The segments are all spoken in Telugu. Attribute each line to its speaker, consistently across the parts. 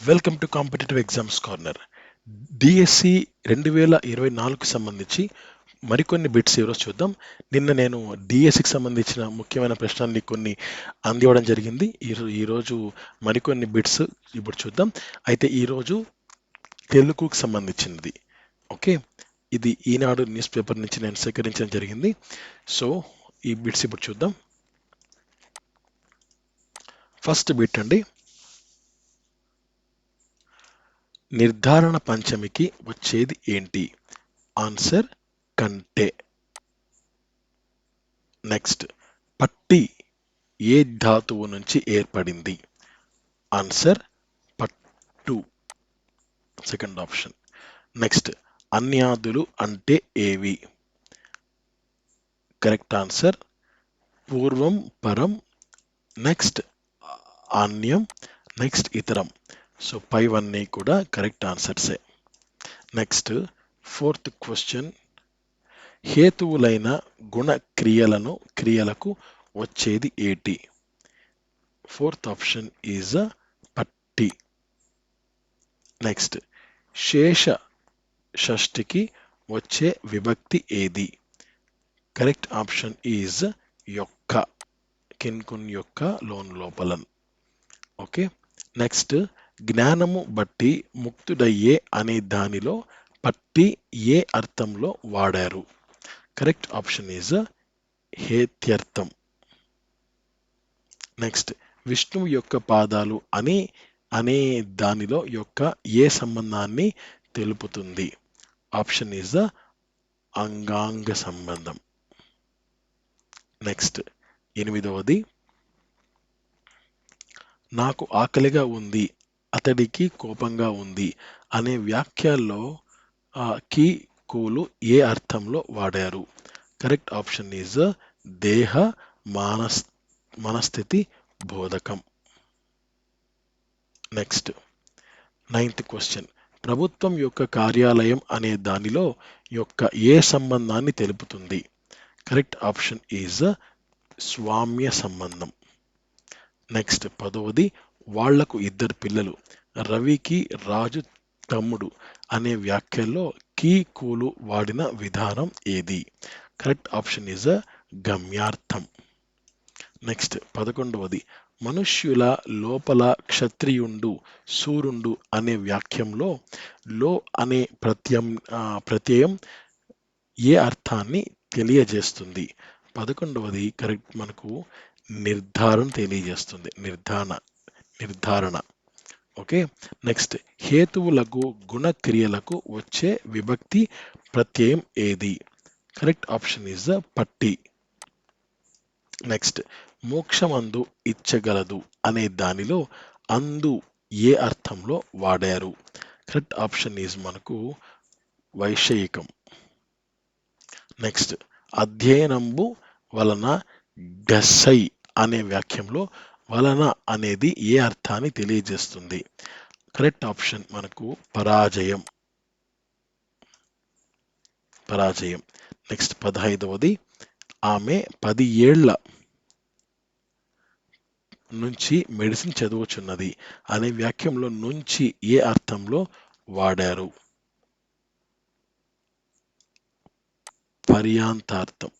Speaker 1: Welcome to competitive exams corner DSC రెండు వేల ఇరవై నాలుగుకి సంబంధించి మరికొన్ని బిట్స్ ఈరోజు చూద్దాం. నిన్న నేను డిఎస్సికి సంబంధించిన ముఖ్యమైన ప్రశ్నల్ని కొన్ని అందివ్వడం జరిగింది. ఈరోజు ఈరోజు మరికొన్ని బిట్స్ ఇప్పుడు చూద్దాం. అయితే ఈరోజు తెలుగుకు సంబంధించినది. ఓకే? ఇది ఈనాడు న్యూస్ పేపర్ నుంచి నేను సేకరించడం జరిగింది. సో ఈ బిట్స్ ఇప్పుడు చూద్దాం. ఫస్ట్ బిట్ అండి. నిర్ధారణ పంచమికి వచ్చేది ఏంటి? ఆన్సర్ కంటే. నెక్స్ట్ పట్టి ఏ ధాతువు నుంచి ఏర్పడింది? ఆన్సర్ పట్టు. Second option. నెక్స్ట్ అన్యాదులు అంటే ఏవి? కరెక్ట్ ఆన్సర్ పూర్వం పరం. నెక్స్ట్ అన్యం. నెక్స్ట్ ఇతరం. సో పైవన్నీ కూడా కరెక్ట్ ఆన్సర్సే నెక్స్ట్ ఫోర్త్ క్వశ్చన్ హేతువులైన గుణ క్రియలను క్రియలకు వచ్చేది ఏటి? ఫోర్త్ ఆప్షన్ ఈజ్ పట్టి. నెక్స్ట్ శేష షష్టికి వచ్చే విభక్తి ఏది? కరెక్ట్ ఆప్షన్ ఈజ్ యొక్క. కిన్కున్ యొక్క లోన్ లోపలన్. ఓకే నెక్స్ట్ జ్ఞానము బట్టి ముక్తుడయ్యే అనే దానిలో పట్టి ఏ అర్థంలో వాడారు? కరెక్ట్ ఆప్షన్ ఈజ్ హేత్యర్థం. నెక్స్ట్ విష్ణువు యొక్క పాదాలు అని అనే దానిలో యొక్క ఏ సంబంధాన్ని తెలుపుతుంది? ఆప్షన్ ఈజ్ అంగాంగ సంబంధం. నెక్స్ట్ ఎనిమిదవది నాకు ఆకలిగా ఉంది అతడికి కోపంగా ఉంది అనే వ్యాఖ్యల్లో ఆ కీ ఏ అర్థంలో వాడారు? కరెక్ట్ ఆప్షన్ ఈజ్ దేహ మానస్ మనస్థితి బోధకం. Next ninth question. ప్రభుత్వం యొక్క కార్యాలయం అనే దానిలో యొక్క ఏ సంబంధాన్ని తెలుపుతుంది? కరెక్ట్ ఆప్షన్ ఈజ్ స్వామ్య సంబంధం. నెక్స్ట్ పదవది వాళ్ళకు ఇద్దరు పిల్లలు. రవికి రాజు తమ్ముడు అనే వ్యాఖ్యల్లో కీ కూలు వాడిన విధానం ఏది? కరెక్ట్ ఆప్షన్ ఈజ్ గమ్యార్థం. నెక్స్ట్ పదకొండవది మనుష్యుల లోపల క్షత్రియుండు సూరుండు అనే వాక్యంలో లో అనే ప్రత్యం ప్రత్యయం ఏ అర్థాన్ని తెలియజేస్తుంది? పదకొండవది కరెక్ట్ మనకు నిర్ధారణ తెలియజేస్తుంది. నిర్ధారణ. నిర్ధారణ. ఓకే? నెక్స్ట్ హేతువులకు గుణక్రియలకు వచ్చే విభక్తి ప్రత్యయం ఏది? కరెక్ట్ ఆప్షన్ ఈజ్ పట్టి. నెక్స్ట్ మోక్షమందు ఇచ్చగలదు అనే దానిలో అందు ఏ అర్థంలో వాడారు? కరెక్ట్ ఆప్షన్ ఈజ్ మనకు వైషయికం. నెక్స్ట్ అధ్యయనంబు వలన గసై అనే వాక్యంలో వలన అనేది ఏ అర్థాన్ని తెలియజేస్తుంది? కరెక్ట్ ఆప్షన్ మనకు పరాజయం. పరాజయం. నెక్స్ట్ పదహైదవది. ఆమె పది ఏళ్ళ నుంచి మెడిసిన్ చదువుచున్నది అనే వాక్యంలో నుంచి ఏ అర్థంలో వాడారు? పర్యాంతార్థం.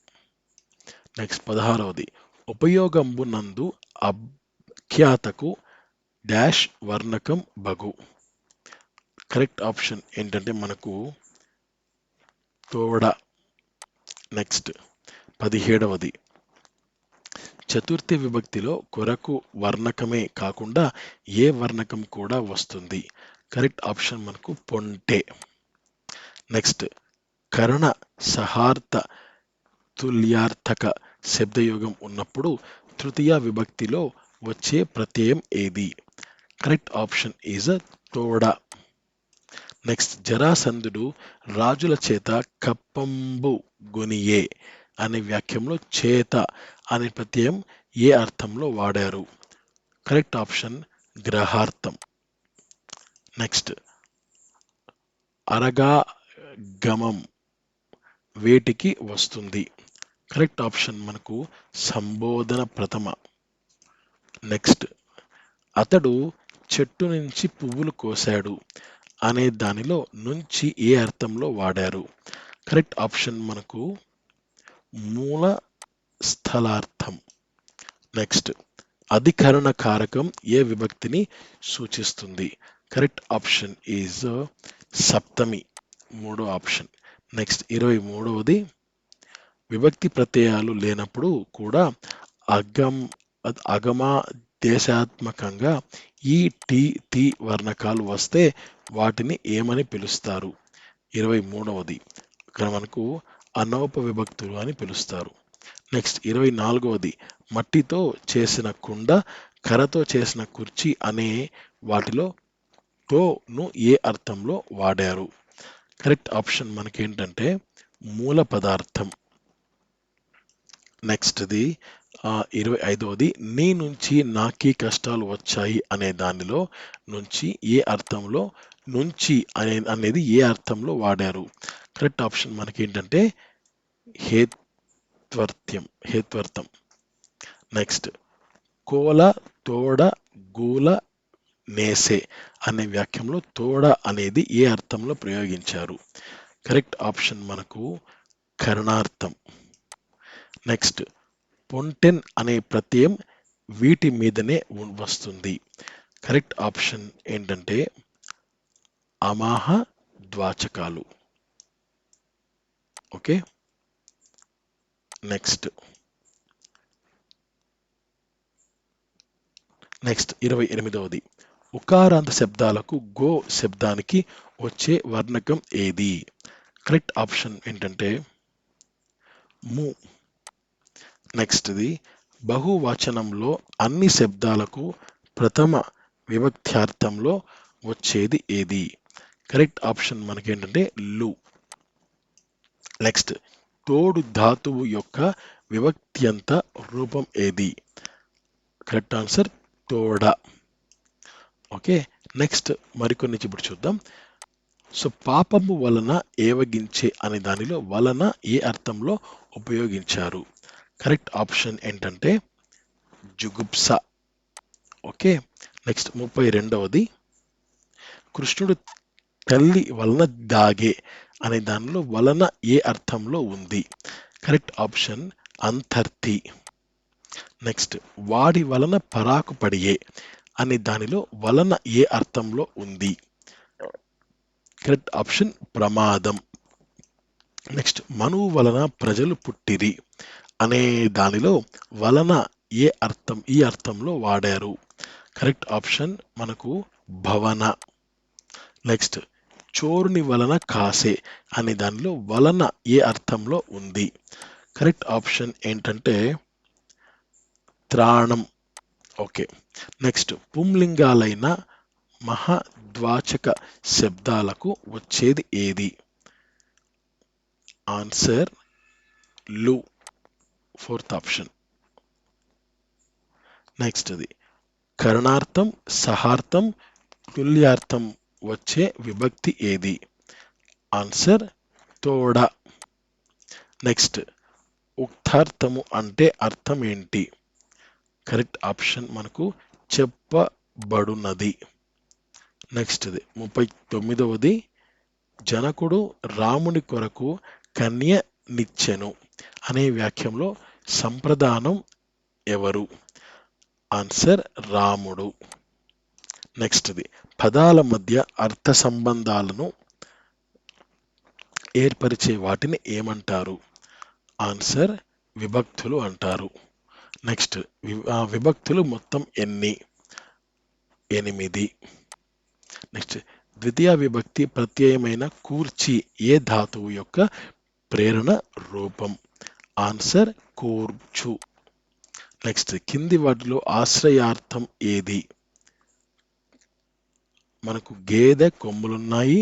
Speaker 1: నెక్స్ట్ పదహారవది. ఉపయోగంబునందు నందు ప్రఖ్యాతకు డాష్ వర్ణకం బగు. కరెక్ట్ ఆప్షన్ ఏంటంటే మనకు తోడ నెక్స్ట్ పదిహేడవది. చతుర్థి విభక్తిలో కొరకు వర్ణకమే కాకుండా ఏ వర్ణకం కూడా వస్తుంది? కరెక్ట్ ఆప్షన్ మనకు పొంటే. నెక్స్ట్ కరణ సహార్థ తుల్యార్థక శబ్దయోగం ఉన్నప్పుడు తృతీయ విభక్తిలో వచ్చే ప్రత్యయం ఏది? కరెక్ట్ ఆప్షన్ ఈజ్ తోడ నెక్స్ట్ జరాసంధుడు రాజుల చేత కప్పంబు గొనియే అనే వాక్యంలో చేత అనే ప్రత్యయం ఏ అర్థంలో వాడారు? కరెక్ట్ ఆప్షన్ గ్రహార్థం. నెక్స్ట్ అరగా గమం వేటికి వస్తుంది. కరెక్ట్ ఆప్షన్ మనకు సంబోధన ప్రథమ. నెక్స్ట్ అతడు చెట్టు నుంచి పువ్వులు కోశాడు అనే దానిలో నుంచి ఏ అర్థంలో వాడారు? కరెక్ట్ ఆప్షన్ మనకు మూల స్థలార్థం. నెక్స్ట్ అధికరణ కారకం ఏ విభక్తిని సూచిస్తుంది? కరెక్ట్ ఆప్షన్ ఈజ్ సప్తమి. మూడో ఆప్షన్ నెక్స్ట్ ఇరవై మూడవది. విభక్తి ప్రత్యయాలు లేనప్పుడు కూడా అగం అగమా దేశాత్మకంగా ఈ టి తి వర్ణకాలు వస్తే వాటిని ఏమని పిలుస్తారు? ఇరవై మూడవది. ఇక్కడ మనకు అనౌప విభక్తులు అని పిలుస్తారు. నెక్స్ట్ ఇరవై నాలుగవది. మట్టితో చేసిన కుండ కర్రతో చేసిన కుర్చీ అనే వాటిలో తోను ఏ అర్థంలో వాడారు? కరెక్ట్ ఆప్షన్ మనకేంటంటే మూల పదార్థం. నెక్స్ట్ది ఇరవై ఐదవది నీ నుంచి నాకే కష్టాలు వచ్చాయి అనే దానిలో నుంచి ఏ అర్థంలో నుంచి అనే అనేది ఏ అర్థంలో వాడారు? కరెక్ట్ ఆప్షన్ మనకేంటంటే హేత్వర్త్యం హేత్వర్థం నెక్స్ట్ కోల తోడ గూల నేసే అనే వాక్యంలో తోడ అనేది ఏ అర్థంలో ప్రయోగించారు? కరెక్ట్ ఆప్షన్ మనకు కరణార్థం. నెక్స్ట్ పొంటెన్ అనే ప్రత్యయం వీటి మీదనే వస్తుంది. కరెక్ట్ ఆప్షన్ ఏంటంటే అమాహ ద్వాచకాలు. ఓకే? నెక్స్ట్. నెక్స్ట్ ఇరవై ఎనిమిదవది. ఉకారాంత శబ్దాలకు గో శబ్దానికి వచ్చే వర్ణకం ఏది? కరెక్ట్ ఆప్షన్ ఏంటంటే ము. నెక్స్ట్ది బహువచనంలో అన్ని శబ్దాలకు ప్రథమ విభక్త్యార్థంలో వచ్చేది ఏది? కరెక్ట్ ఆప్షన్ మనకేంటంటే లు. నెక్స్ట్ తోడు ధాతువు యొక్క విభక్త్యంత రూపం ఏది? కరెక్ట్ ఆన్సర్ తోడ. ఓకే నెక్స్ట్ మరికొన్ని ఇప్పుడు చూద్దాం. సో పాపము వలన ఏవగించే అనే దానిలో వలన ఏ అర్థంలో ఉపయోగించారు? కరెక్ట్ ఆప్షన్ ఏంటంటే జుగుప్స. ఓకే నెక్స్ట్ ముప్పై రెండవది కృష్ణుడు తల్లి వలన దాగే అనే దానిలో వలన ఏ అర్థంలో ఉంది? Correct option అంతర్తి. నెక్స్ట్ వాడి వలన పరాకు పడియే అనే దానిలో వలన ఏ అర్థంలో ఉంది? కరెక్ట్ ఆప్షన్ ప్రమాదం. నెక్స్ట్ మనువు వలన ప్రజలు పుట్టిరి. అనే దానిలో వలన ఏ అర్థం ఈ అర్థంలో వాడారు. కరెక్ట్ ఆప్షన్ మనకు భవన. నెక్స్ట్ చోరుని వలన కాసే అనే దానిలో వలన ఏ అర్థంలో ఉంది? కరెక్ట్ ఆప్షన్ ఏంటంటే త్రాణం. ఓకే. నెక్స్ట్ పుంలింగాలైన మహద్వాచక శబ్దాలకు వచ్చేది ఏది? ఆన్సర్లు. Fourth option. నెక్స్ట్ది. కరణార్థం సహార్థం తుల్యార్థం వచ్చే విభక్తి ఏది? ఆన్సర్ తోడ. నెక్స్ట్ ఉక్తార్థము అంటే అర్థం ఏంటి? కరెక్ట్ ఆప్షన్ మనకు చెప్పబడున్నది నెక్స్ట్ది ముప్పై తొమ్మిదవది జనకుడు రాముని కొరకు కన్య నిచ్చెను అనే వాక్యంలో సంప్రదానం ఎవరు? ఆన్సర్ రాముడు. నెక్స్ట్ది. పదాల మధ్య అర్థ సంబంధాలను ఏర్పరిచే వాటిని ఏమంటారు? ఆన్సర్ విభక్తులు అంటారు. నెక్స్ట్ వి- ఆ విభక్తులు మొత్తం ఎన్ని? ఎనిమిది. నెక్స్ట్ ద్వితీయ విభక్తి ప్రత్యయమైన కూర్చి ఏ ధాతువు యొక్క ప్రేరణ రూపం? ఆన్సర్ చేకూర్చు నెక్స్ట్ కింది వాటిలో ఆశ్రయార్థం ఏది? మనకు గేదె కొమ్ములున్నాయి.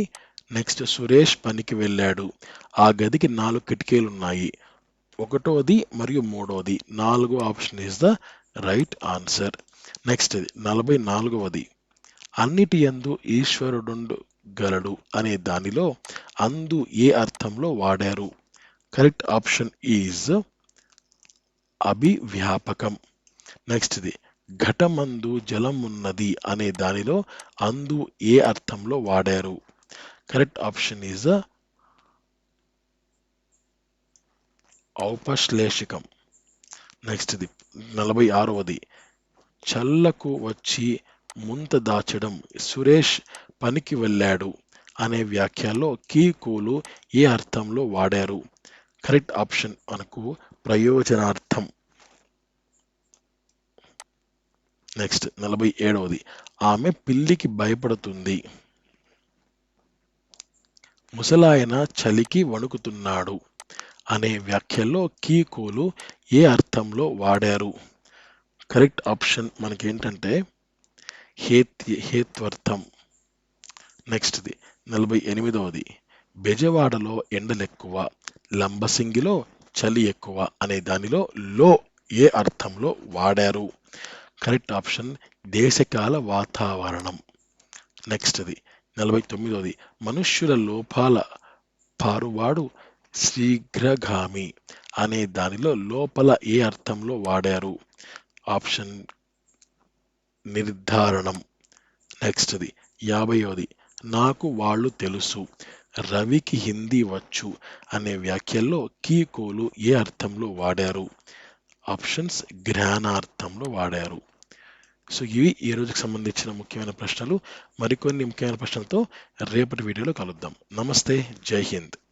Speaker 1: నెక్స్ట్ సురేష్ పనికి వెళ్ళాడు. ఆ గదికి నాలుగు కిటికీలు ఉన్నాయి ఒకటోది మరియు మూడోది. నాలుగో option is the right answer next నలభై నాలుగవది. అన్నిటి యందు ఈశ్వరుడు గలడు అనే దానిలో అందు ఏ అర్థంలో వాడారు? కరెక్ట్ ఆప్షన్ ఈజ్ అభివ్యాపకం. నెక్స్ట్ది ఘటమందు జలం ఉన్నది అనే దానిలో అందు ఏ అర్థంలో వాడారు? కరెక్ట్ ఆప్షన్ ఈజ్ ఔపశ్లేషికం. నెక్స్ట్ది నలభై ఆరవది చల్లకు వచ్చి ముంత దాచడం సురేష్ పనికి వెళ్ళాడు అనే వ్యాఖ్యలో కీ కూలు ఏ అర్థంలో వాడారు? కరెక్ట్ ఆప్షన్ మనకు ప్రయోజనార్థం. నెక్స్ట్ నలభై ఏడవది. ఆమె పిల్లికి భయపడుతుంది. ముసలాయన చలికి వణుకుతున్నాడు అనే వ్యాఖ్యలో కీకోలు ఏ అర్థంలో వాడారు? కరెక్ట్ ఆప్షన్ మనకేంటంటే హేత్ హేత్వర్థం. నెక్స్ట్ది నలభై ఎనిమిదవది. బెజవాడలో ఎండలెక్కువ. లంబసింగిలో చలి ఎక్కువ అనే దానిలో లో ఏ అర్థంలో వాడారు? కరెక్ట్ ఆప్షన్ దేశకాల వాతావరణం. నెక్స్ట్ది నలభై తొమ్మిదవది మనుష్యుల లోపాల పారువాడు శీఘ్రగామి అనే దానిలో లోపల ఏ అర్థంలో వాడారు? ఆప్షన్ నిర్ధారణం. నెక్స్ట్ది యాభైవది నాకు వాళ్ళు తెలుసు. రవికి హిందీ వచ్చు అనే వ్యాఖ్యల్లో కీకోలు ఏ అర్థంలో వాడారు? ఆప్షన్స్ జ్ఞానార్థంలో వాడారు. సో ఇవి ఈ రోజుకి సంబంధించిన ముఖ్యమైన ప్రశ్నలు. మరికొన్ని ముఖ్యమైన ప్రశ్నలతో రేపటి వీడియోలో కలుద్దాం. నమస్తే జై హింద్.